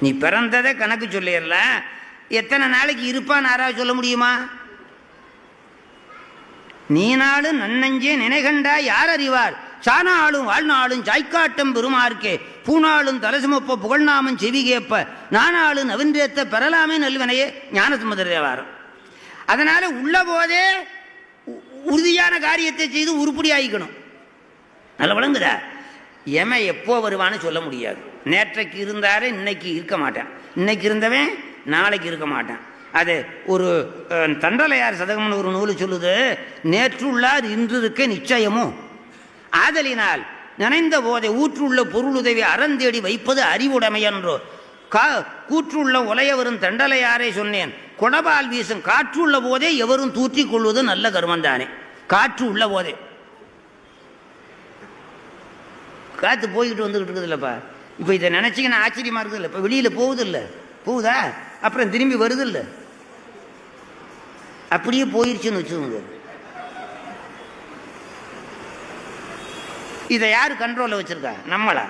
நீ பிறந்ததை கணக்கு சொல்லிடலாம் எத்தனை நாளைக்கு இருப்பான்னு யாராவது சொல்ல முடியுமா? நீ நாளும் நன்னஞ்சே நினைகண்டா யார் அறிவார்? சானாளும் வாழ்நாளும் சாய்க்காட்டம் பெருமார்க்கே பூனாலும் தலசுமப்ப புகழ்நாமம் செவி கேப்ப. நானாளும் நவீன்றேத்த பெறலாமே நல்வினையே ஞானசுமதர அதனால் அதனால உள்ள போதே உ- உறுதியான காரியத்தை செய்து உருப்படி ஆகிக்கணும் நல்ல விளங்குதா? எம எப்போ வருவான்னு சொல்ல முடியாது. நேற்றைக்கு இருந்தார் இன்னைக்கு இருக்க மாட்டான். இன்னைக்கு இருந்தவன் நாளைக்கு இருக்க மாட்டான். அது ஒரு தண்டலையார் சதகம்னு ஒரு நூல் சொல்லுது நேற்றுள்ளார் இன்றிருக்க நிச்சயமும் ஆதலினால் நினைந்த போதை ஊற்றுள்ள பொருளுதவி அறந்தேடி வைப்பது அறிவுடைமையன்றோ கா கூற்றுள்ள உலைய வரும் தண்டலையாரை சொன்னேன். குடபால் வீசும் காற்றுள்ள போதே எவரும் தூற்றி கொள்வது நல்ல கருமந்தானே. காற்று உள்ள போதே. காற்று போய்கிட்டு வந்துக்கிட்டு இருக்குதுல்லப்பா. இப்போ இதை நினச்சிங்கன்னா இருக்குது இருக்குதுல்ல? இப்போ வெளியில் போகுது இல்லை போகுதா? அப்புறம் திரும்பி வருது இல்லை அப்படியே போயிருச்சுன்னு வச்சுக்கோங்க. இதை யார் கண்ட்ரோலில் வச்சுருக்கா? நம்மளா?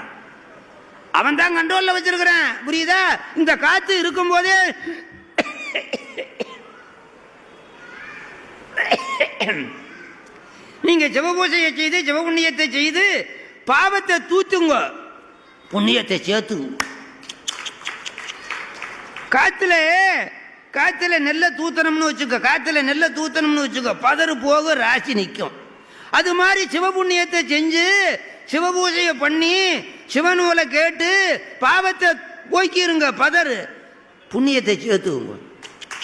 அவன் தான் கண்ட்ரோலில் வச்சிருக்கிறான். புரியுதா? இந்த காற்று இருக்கும்போதே நீங்கள் சிவபூசையை செய்து சிவபுண்ணியத்தை செய்து பாவத்தை தூத்துங்க. புண்ணியத்தை சேர்த்துங்க காத்துல காத்துல நெல்ல தூத்தனம்னு வச்சுக்க காத்துல நெல்ல தூத்தனம்னு வச்சுக்க பதறு போக ராசி நிற்கும் அது மாதிரி சிவபுண்ணியத்தை செஞ்சு சிவபூஜையை பண்ணி சிவநூலை கேட்டு பாவத்தை போக்கிருங்க பதறு. புண்ணியத்தை சேர்த்துக்குங்க